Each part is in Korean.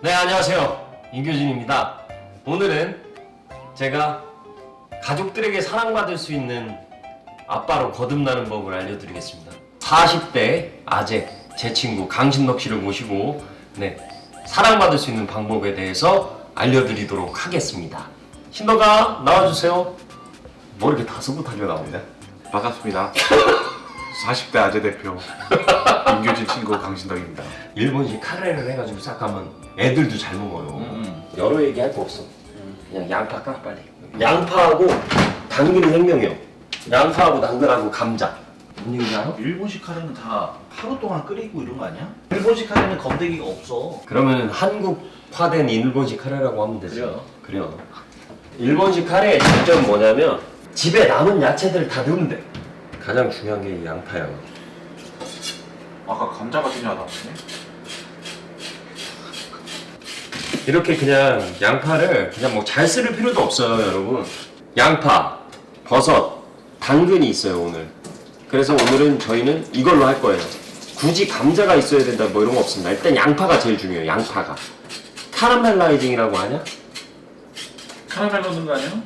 네, 안녕하세요. 임교진입니다. 오늘은 제가 가족들에게 사랑받을 수 있는 아빠로 거듭나는 법을 알려드리겠습니다. 40대 아재, 제 친구 강신덕 씨를 모시고 네, 사랑받을 수 있는 방법에 대해서 알려드리도록 하겠습니다. 신덕아, 나와주세요. 뭐 이렇게 다소곳하게 나옵니다. 반갑습니다. 40대 아재 대표 임교진 친구 강신덕입니다. 일본식 카레를 해가지고 싹 가면 애들도 잘 먹어요. 여러 얘기 할 거 없어. 그냥 양파 까 빨리. 양파하고 당근이 생명이요. 양파하고 당근하고 감자. 뭔 얘기인지 알아? 일본식 카레는 다 하루 동안 끓이고 이런 거 아니야? 일본식 카레는 건더기가 없어. 그러면 한국화된 일본식 카레라고 하면 되지. 그래요. 그래요. 일본식 카레의 장점은 뭐냐면 집에 남은 야채들을 다 넣으면 돼. 가장 중요한 게 이 양파야. 아까 감자가 중요하다. 이렇게 그냥 양파를 그냥 뭐 잘 쓸 필요도 없어요, 여러분. 양파, 버섯, 당근이 있어요, 오늘. 그래서 오늘은 저희는 이걸로 할 거예요. 굳이 감자가 있어야 된다 뭐 이런 거 없습니다. 일단 양파가 제일 중요해요, 양파가. 카라멜라이징이라고 하냐? 카라멜 넣는 거 아니야?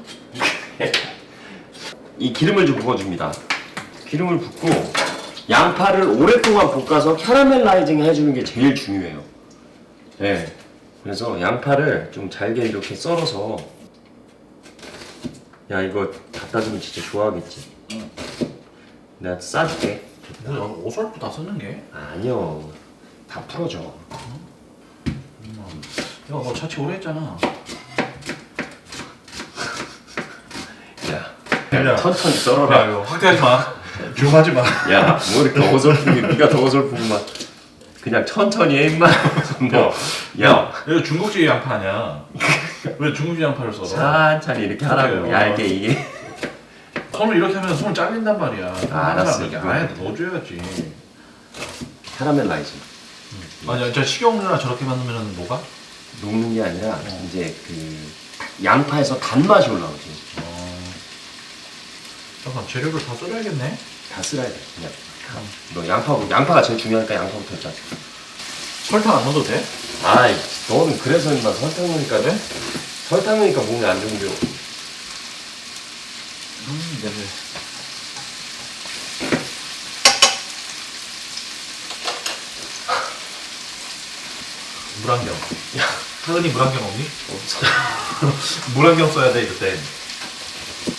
이 기름을 좀 부어줍니다. 기름을 붓고 양파를 오랫동안 볶아서 캐러멜라이징 해주는 게 제일 중요해요. 네. 그래서 양파를 좀 잘게 이렇게 썰어서 야 이거 갖다 주면 진짜 좋아하겠지. 내가 싸줄게. 뭐야 오설프 다 썼는 게? 아니요. 다 풀어줘. 야너 자취 오래 했잖아. 야, 야. 천천히 썰어라. 이거 확대하지 마. 조용하지 마. 야, 뭐 이렇게 어설프게 네가 더 어설프구만. 그냥 천천히 해 임마. 뭐, 야, 이거 중국집 양파 아니야. 왜 중국집 양파를 썰어? 천천히 이렇게 하라고 그래요. 얇게 이게. 손을 이렇게 하면 손 잘린단 말이야. 아, 알았어. 이렇게 아예 넣어줘야지. 캐러멜라이징. 아니 저 식용유나 저렇게 만들면 뭐가? 녹는 게 아니라 이제 그 양파에서 단맛이 올라오지. 어. 잠깐 재료를 다 썰어야겠네. 다 쓸어야 돼. 그냥. 너 양파고 양파가 제일 중요하니까 양파부터 짜. 설탕 안 넣어도 돼? 아이, 너는 그래서 인마 설탕 넣으니까 그래? 설탕 넣으니까 몸에 안 좋은데요. 음 냄새. 물안경. 야, 하은이 물안경 없니? 물안경 써야 돼 이럴 때.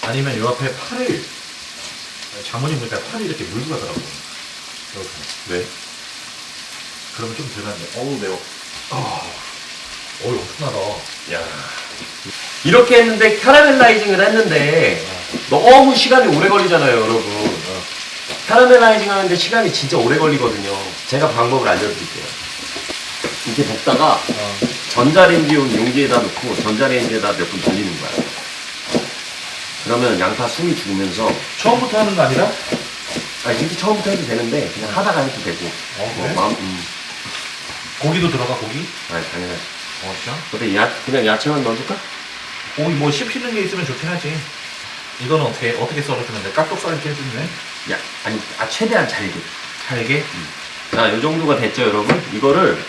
아니면 요 앞에 팔을 장모님 보니까 팔이 이렇게 물고 가더라고. 이렇게. 왜? 그러면 좀 덜한데. 어우 매워. 아, 어우 엄청나다. 야. 이렇게 했는데 캐러멜라이징을 했는데 너무 시간이 오래 걸리잖아요, 여러분. 캐러멜라이징 하는데 시간이 진짜 오래 걸리거든요. 제가 방법을 알려드릴게요. 이렇게 볶다가 어. 전자레인지용 용기에다 넣고 전자레인지에다 몇 분 돌리는 거야. 그러면 양파 숨이 죽으면서 처음부터 하는 거 아니라? 아 이렇게 처음부터 해도 되는데 그냥 하다가 해도 되고. 어, 뭐 그래? 마음 음. 고기도 들어가 고기? 아 당연하지. 어 진짜? 근데 야 그냥 야채만 넣어줄까? 고기 뭐 씹히는 게 있으면 좋긴 하지. 이거는 어떻게 어떻게 썰어주는데 깍둑 썰게 해주네. 야 아니 아 최대한 잘게. 잘게. 자, 이 정도가 됐죠, 여러분? 이거를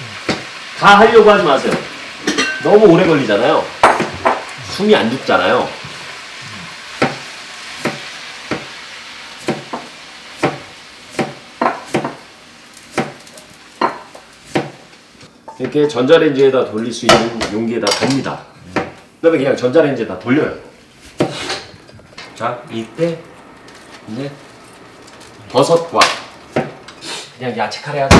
다 하려고 하지 마세요. 너무 오래 걸리잖아요. 숨이 안 죽잖아요. 이렇게 전자레인지에다 돌릴 수 있는 용기에다 돕니다. 그다음에 그냥 전자레인지에다 돌려요. 자, 이때 이제 버섯과 그냥 야채 카레 하자.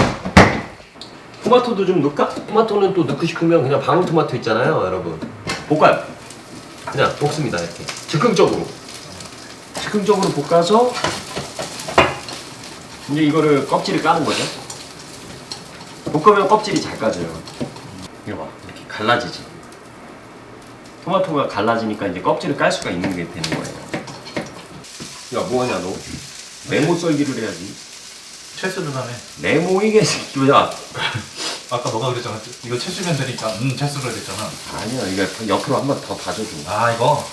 토마토도 좀 넣을까? 토마토는 또 넣고 싶으면 그냥 방울토마토 있잖아요, 여러분. 볶아요. 그냥 볶습니다, 이렇게. 즉흥적으로. 즉흥적으로 볶아서 이제 이거를 껍질을 까는 거죠. 볶으면 껍질이 잘 까져요. 이거 봐, 이렇게 갈라지지. 토마토가 갈라지니까 이제 껍질을 깔 수가 있는 게 되는 거예요. 야, 뭐하냐, 너? 메모 썰기를 해야지. 채스를 하네. 네모 이게 새끼야. 아까 너가 그랬잖아. 이거 채스면 되니까 음 채스를 했잖아. 아니야, 이거 옆으로 한 번더 봐줘줘. 아 이거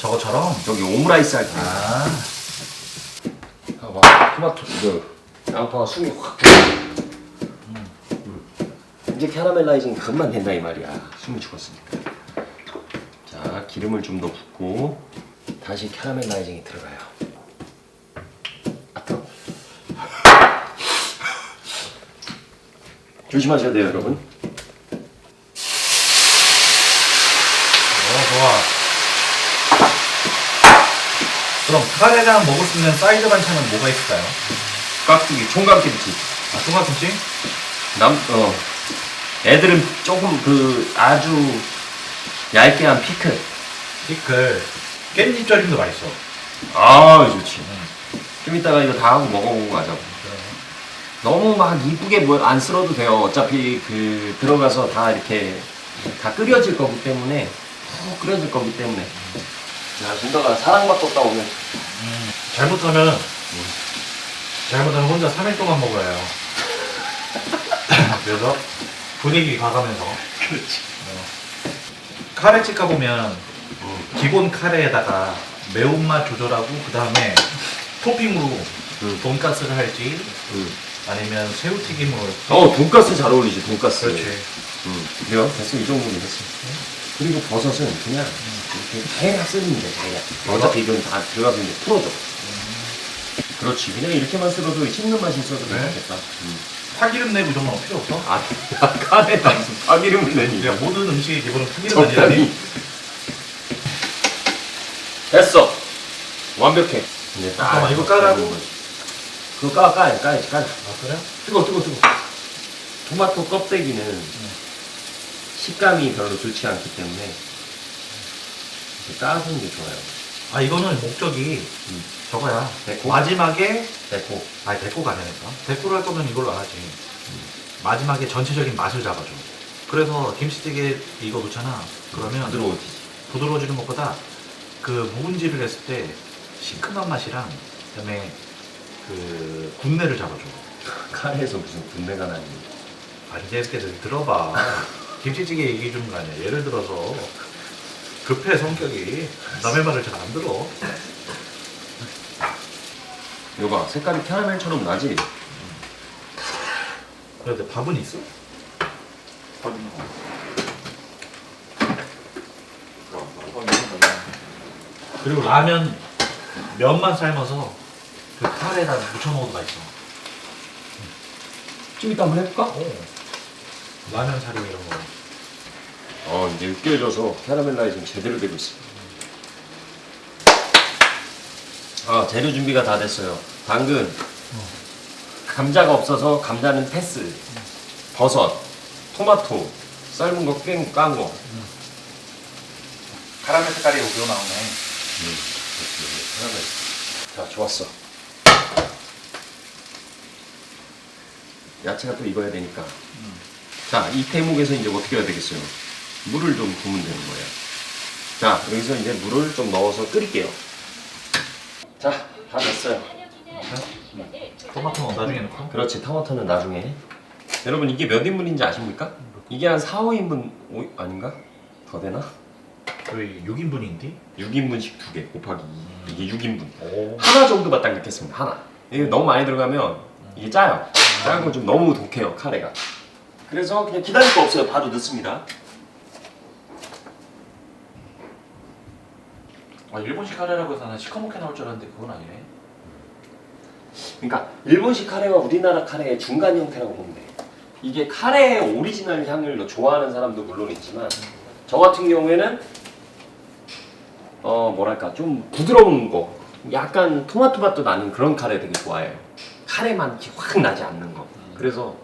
저거처럼. 저기 오므라이스 할 때. 아. 봐봐, 토마토, 그 양파가 숨이 확. 이제 캐러멜라이징 금방 된다 이 말이야. 숨이 죽었으니까. 자, 기름을 좀 더 붓고 다시 캐러멜라이징이 들어가요. 앞으로. 조심하셔야 돼요, 여러분. 어 좋아. 그럼 카레랑 먹을 수 있는 사이드 반찬은 뭐가 있을까요? 깍두기, 총각김치. 아 총각김치? 남, 어. 애들은 조금 그 아주 얇게 한 피클. 피클. 깻잎 절임도 맛있어. 아, 좋지. 좀 이따가 이거 다 하고 먹어보고 가자고. 너무 막 이쁘게 뭐안 쓸어도 돼요. 어차피 그 들어가서 다 이렇게 다 끓여질 거기 때문에 푹 끓여질 거기 때문에. 야, 준다가 사랑받고 없다 오면 잘못하면 잘못하면 혼자 3일 동안 먹어야 해요. 그래서 분위기 가가면서. 그렇지. 카레집 가보면 기본 카레에다가 매운맛 조절하고 그 다음에 토핑으로 음. 돈가스를 할지 아니면 새우튀김으로 어, 돈가스 잘 어울리지, 돈가스. 그렇지. 음. 그래요? 됐어, 이 정도면 됐어. 그리고 버섯은 그냥 이렇게 대략 쓰면 돼, 대략. 어차피 이건 다 들어가서 이제 풀어줘. 그렇지. 그냥 이렇게만 쓸어도 씹는 맛이 있어도 네. 괜찮겠다. 음. 파기름 내고 이런 건 필요 없어. 아, 카레다 무슨 파기름을 내니. 그냥 모든 음식의 기본은 파기름 아니라니. 적당히. 됐어. 완벽해. 이제 딱 잠깐만, 이거 까라고? 거지. 그거 까, 까야, 까야지, 까야. 아 그래? 뜨거, 뜨거, 뜨거. 토마토 껍데기는 식감이 별로 좋지 않기 때문에 이렇게 까주는 게 좋아요. 아 이거는 목적이 음. 저거야. 데코? 마지막에 됐고. 아니 데코가 아니니까. 데코를 할 거면 이걸로 안 하지. 마지막에 전체적인 맛을 잡아줘. 그래서 김치찌개 이거 넣잖아. 그러면 부드러워지지. 부드러워지는 것보다 그 묵은지를 했을 때 시큼한 맛이랑 그다음에 그 군내를 잡아줘. 카레에서 무슨 군대가 나니. 아 이제 이렇게 들어봐. 김치찌개 얘기해 주는 거 아니야. 예를 들어서 급해 성격이 남의 말을 잘 안 들어. 이거 봐, 색깔이 캐러멜처럼 나지? 그런데 밥은 있어? 그리고 라면 면만 삶아서 그 카레에다 묻혀 먹어도 맛있어. 좀 이따 한번 해볼까? 라면 사료 이런 거. 어, 이제 으깨져서 캐러멜라이징 제대로 되고 있어. 아, 재료 준비가 다 됐어요. 당근, 감자가 없어서 감자는 패스, 버섯, 토마토, 삶은 거, 깬, 깐 거. 카라멜 색깔이 여기로 나오네. 캐러멜. 자, 좋았어. 야채가 또 익어야 되니까. 자, 이 대목에서 이제 어떻게 해야 되겠어요? 물을 좀 부으면 되는 거예요. 자, 여기서 이제 물을 좀 넣어서 끓일게요. 자, 다 됐어요. 토마토는 나중에 넣고. 그렇지, 토마토는 나중에. 여러분, 이게 몇 인분인지 아십니까? 이게 한 4, 5인분, 오, 아닌가? 더 되나? 저희 6인분인데? 6인분씩 두 개 곱하기 2. 이게 6인분. 오. 하나 정도만 딱 넣겠습니다. 하나. 이게 너무 많이 들어가면 이게 짜요. 짜는 건좀 너무 독해요, 카레가. 그래서 그냥 기다릴 거 없어요. 바로 넣습니다. 아 일본식 카레라고 해서 난 시커멓게 나올 줄 알았는데 그건 아니네. 그러니까 일본식 카레와 우리나라 카레의 중간 형태라고 보면 돼. 이게 카레의 오리지널 향을 더 좋아하는 사람도 물론 있지만 저 같은 경우에는 어 뭐랄까 좀 부드러운 거, 약간 토마토 맛도 나는 그런 카레 되게 좋아해요. 카레만 확 나지 않는 거. 그래서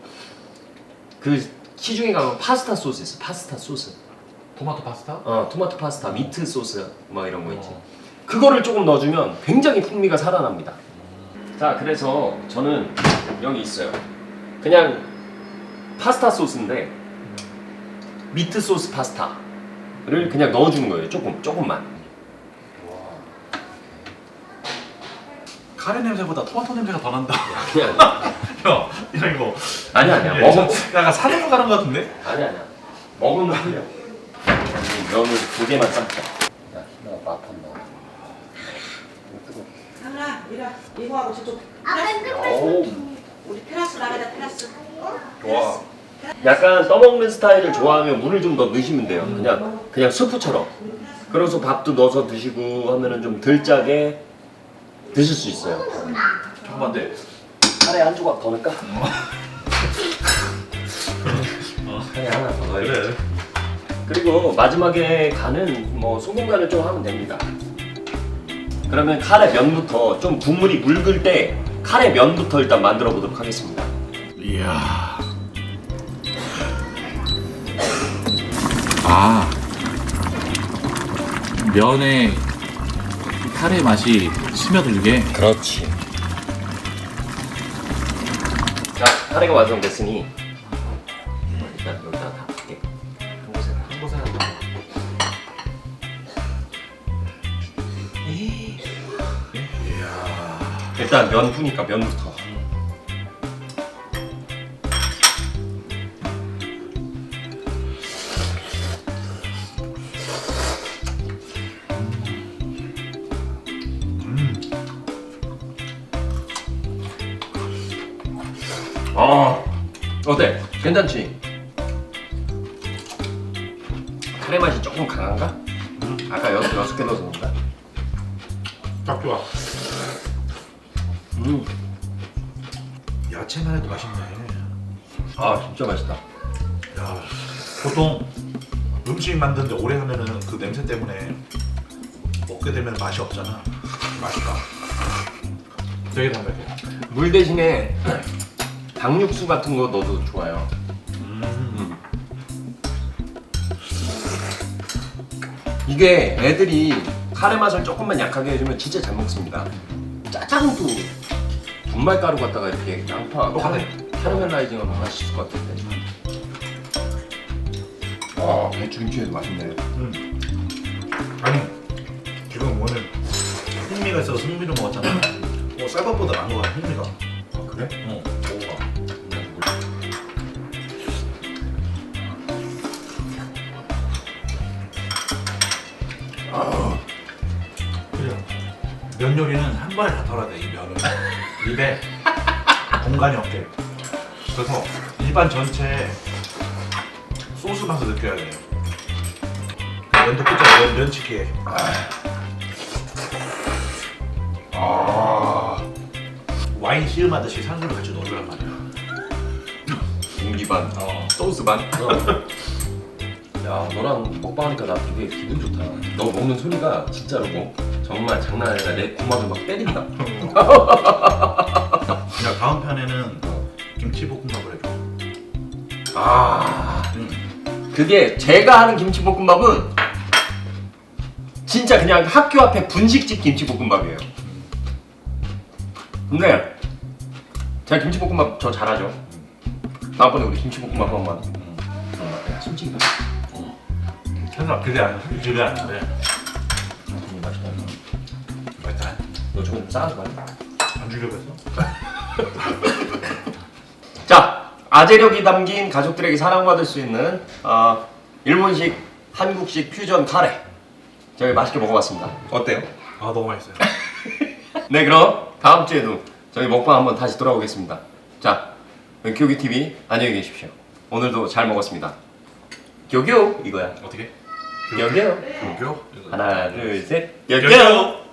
그 시중에 가면 파스타 소스 있어. 파스타 소스. 토마토 파스타? 어 토마토 파스타, 미트 소스 막 이런 거 있지. 어. 그거를 조금 넣어주면 굉장히 풍미가 살아납니다. 자, 그래서 저는 여기 있어요. 그냥 파스타 소스인데 미트 소스 파스타를 그냥 넣어주는 거예요. 조금, 조금만. 카레 냄새보다 토마토 냄새가 더 난다. 그냥 야, 이런 거. 아니 아니야. 예, 먹어. 저- 약간 산으로 가는 것 같은데? 아니 아니야. 먹으면 흘려. 이 면을 두 개만 삶자. 야, 나 맛한다. 뜨거. 하나 이라 이거하고 저쪽 오, 우리 테라스 나가자 테라스 와. 약간 떠먹는 스타일을 좋아하면 물을 좀 더 넣으시면 돼요. 그냥 그냥 수프처럼. 그래서 밥도 넣어서 드시고 하면은 좀 덜 짜게 드실 수 있어요. 잠깐만 카레 한 조각 더 넣을까? 카레 하나 더 넣어야겠다. 그래. 그리고 마지막에 간은 뭐 소금 간을 좀 하면 됩니다. 그러면 카레 면부터 좀 국물이 묽을 때 카레 면부터 일단 만들어 보도록 하겠습니다. 이야. 아. 면에 카레 맛이 스며들게. 그렇지. 자, 카레가 완성됐으니 일단 면 푸니까 면부터. 아 어때? 괜찮지? 카레 맛이 조금 강한가? 아까 여섯 여섯 개 그런가? 딱 좋아. 음, 야채만 해도 맛있네. 아 진짜 맛있다. 야, 보통 음식 만드는데 오래 하면은 그 냄새 때문에 먹게 되면 맛이 없잖아. 맛있다. 되게 담백해. 물 대신에 닭육수 같은 거 넣어도 좋아요. 음. 이게 애들이 카레 맛을 조금만 약하게 해주면 진짜 잘 먹습니다. 짜장도 분말 가루 갖다가 이렇게 양파 카레 캐러멜라이징하면 맛있을 것 같은데. 아 배추김치에도 맛있네. 음. 아니 지금 오늘 흥미가 있어서 승미를 먹었잖아. 어, 쌀밥보다 나은 거야 흥미가. 아 그래? 어. 먹어봐. 그래. 면 요리는 한 번에 다 털어야 돼. 입에 공간이 없게. 그래서 입안 전체에 소스 맛을 느껴야 돼. 면도 끝자 면, 면치기에. 아. 와인 시음하듯이 산소를 같이 넣어주란 말이야. 공기 반, 어. 소스 반. 야 너랑 먹방하니까 나 되게 기분 좋다. 너 먹는 소리가 진짜로 뭐 정말 장난 아니라 내 고막을 막 때린다. 야 다음 편에는 김치볶음밥을 해줘. 아 응. 그게 제가 하는 김치볶음밥은 진짜 그냥 학교 앞에 분식집 김치볶음밥이에요. 근데 제가 김치볶음밥 저 잘하죠. 다음번에 우리 김치볶음밥 한번. 야, 솔직히 설마 그게 아니야. 그게 아닌데. 맛있다. 맛있다. 맞다. 너 싸가지고 와. 안 했어? 자, 아재력이 담긴 가족들에게 사랑받을 수 있는 어, 일본식, 한국식 퓨전 카레. 저희 맛있게 먹어봤습니다. 어때요? 아 너무 맛있어요. 네, 그럼 다음 주에도 저희 먹방 한번 다시 돌아오겠습니다. 자, 교기 TV 안녕히 계십시오. 오늘도 잘 먹었습니다. 교교 이거야. 어떻게? 교교. 교교? 하나, 둘, 셋. 교교. 교교.